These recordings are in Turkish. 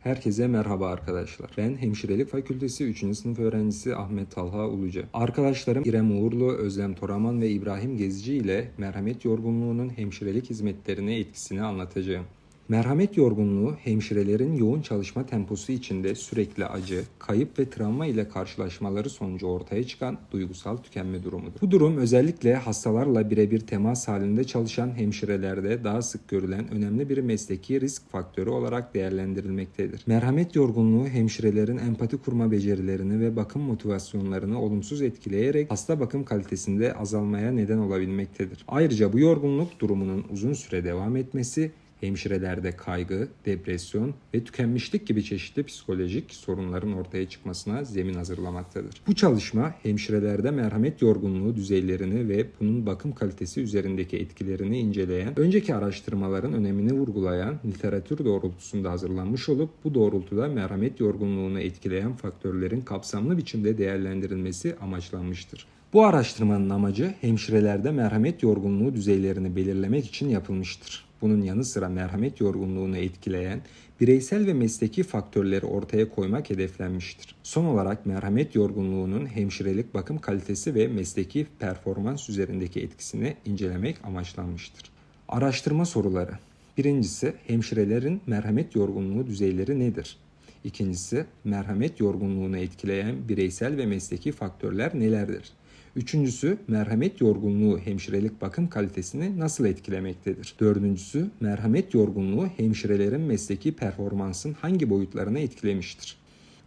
Herkese merhaba arkadaşlar. Ben Hemşirelik Fakültesi 3. sınıf öğrencisi Ahmet Talha Ulucu. Arkadaşlarım İrem Uğurlu, Özlem Toraman ve İbrahim Gezici ile merhamet yorgunluğunun hemşirelik hizmetlerine etkisini anlatacağım. Merhamet yorgunluğu hemşirelerin yoğun çalışma temposu içinde sürekli acı, kayıp ve travma ile karşılaşmaları sonucu ortaya çıkan duygusal tükenme durumudur. Bu durum özellikle hastalarla birebir temas halinde çalışan hemşirelerde daha sık görülen önemli bir mesleki risk faktörü olarak değerlendirilmektedir. Merhamet yorgunluğu hemşirelerin empati kurma becerilerini ve bakım motivasyonlarını olumsuz etkileyerek hasta bakım kalitesinde azalmaya neden olabilmektedir. Ayrıca bu yorgunluk durumunun uzun süre devam etmesi hemşirelerde kaygı, depresyon ve tükenmişlik gibi çeşitli psikolojik sorunların ortaya çıkmasına zemin hazırlamaktadır. Bu çalışma hemşirelerde merhamet yorgunluğu düzeylerini ve bunun bakım kalitesi üzerindeki etkilerini inceleyen, önceki araştırmaların önemini vurgulayan literatür doğrultusunda hazırlanmış olup bu doğrultuda merhamet yorgunluğunu etkileyen faktörlerin kapsamlı biçimde değerlendirilmesi amaçlanmıştır. Bu araştırmanın amacı hemşirelerde merhamet yorgunluğu düzeylerini belirlemek için yapılmıştır. Bunun yanı sıra merhamet yorgunluğunu etkileyen bireysel ve mesleki faktörleri ortaya koymak hedeflenmiştir. Son olarak merhamet yorgunluğunun hemşirelik bakım kalitesi ve mesleki performans üzerindeki etkisini incelemek amaçlanmıştır. Araştırma soruları Birincisi, hemşirelerin merhamet yorgunluğu düzeyleri nedir? İkincisi, merhamet yorgunluğunu etkileyen bireysel ve mesleki faktörler nelerdir? Üçüncüsü, merhamet yorgunluğu hemşirelik bakım kalitesini nasıl etkilemektedir? Dördüncüsü, merhamet yorgunluğu hemşirelerin mesleki performansın hangi boyutlarını etkilemiştir?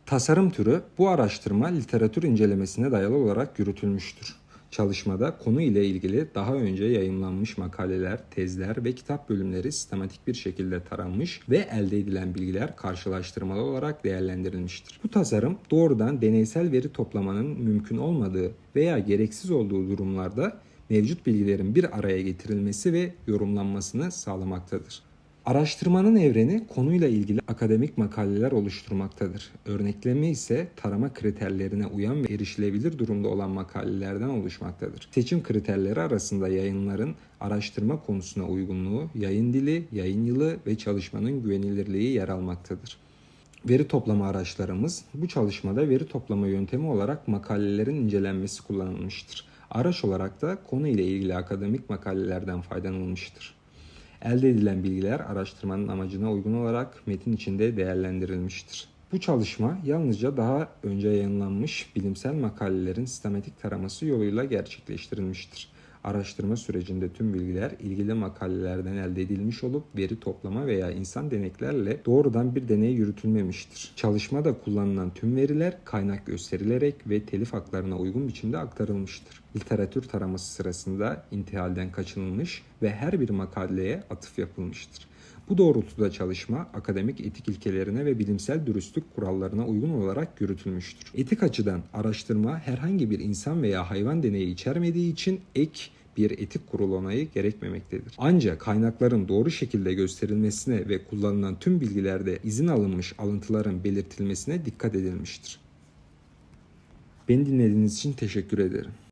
Tasarım türü bu araştırma literatür incelemesine dayalı olarak yürütülmüştür. Çalışmada konu ile ilgili daha önce yayımlanmış makaleler, tezler ve kitap bölümleri sistematik bir şekilde taranmış ve elde edilen bilgiler karşılaştırmalı olarak değerlendirilmiştir. Bu tasarım doğrudan deneysel veri toplamanın mümkün olmadığı veya gereksiz olduğu durumlarda mevcut bilgilerin bir araya getirilmesi ve yorumlanmasını sağlamaktadır. Araştırmanın evreni konuyla ilgili akademik makaleler oluşturmaktadır. Örnekleme ise tarama kriterlerine uyan ve erişilebilir durumda olan makalelerden oluşmaktadır. Seçim kriterleri arasında yayınların araştırma konusuna uygunluğu, yayın dili, yayın yılı ve çalışmanın güvenilirliği yer almaktadır. Veri toplama araçlarımız bu çalışmada veri toplama yöntemi olarak makalelerin incelenmesi kullanılmıştır. Araç olarak da konu ile ilgili akademik makalelerden faydalanılmıştır. Elde edilen bilgiler araştırmanın amacına uygun olarak metin içinde değerlendirilmiştir. Bu çalışma yalnızca daha önce yayınlanmış bilimsel makalelerin sistematik taraması yoluyla gerçekleştirilmiştir. Araştırma sürecinde tüm bilgiler ilgili makalelerden elde edilmiş olup veri toplama veya insan deneklerle doğrudan bir deney yürütülmemiştir. Çalışmada kullanılan tüm veriler kaynak gösterilerek ve telif haklarına uygun biçimde aktarılmıştır. Literatür taraması sırasında intihalden kaçınılmış ve her bir makaleye atıf yapılmıştır. Bu doğrultuda çalışma akademik etik ilkelerine ve bilimsel dürüstlük kurallarına uygun olarak yürütülmüştür. Etik açıdan araştırma herhangi bir insan veya hayvan deneyi içermediği için ek bir etik kurul onayı gerekmemektedir. Ancak kaynakların doğru şekilde gösterilmesine ve kullanılan tüm bilgilerde izin alınmış alıntıların belirtilmesine dikkat edilmiştir. Beni dinlediğiniz için teşekkür ederim.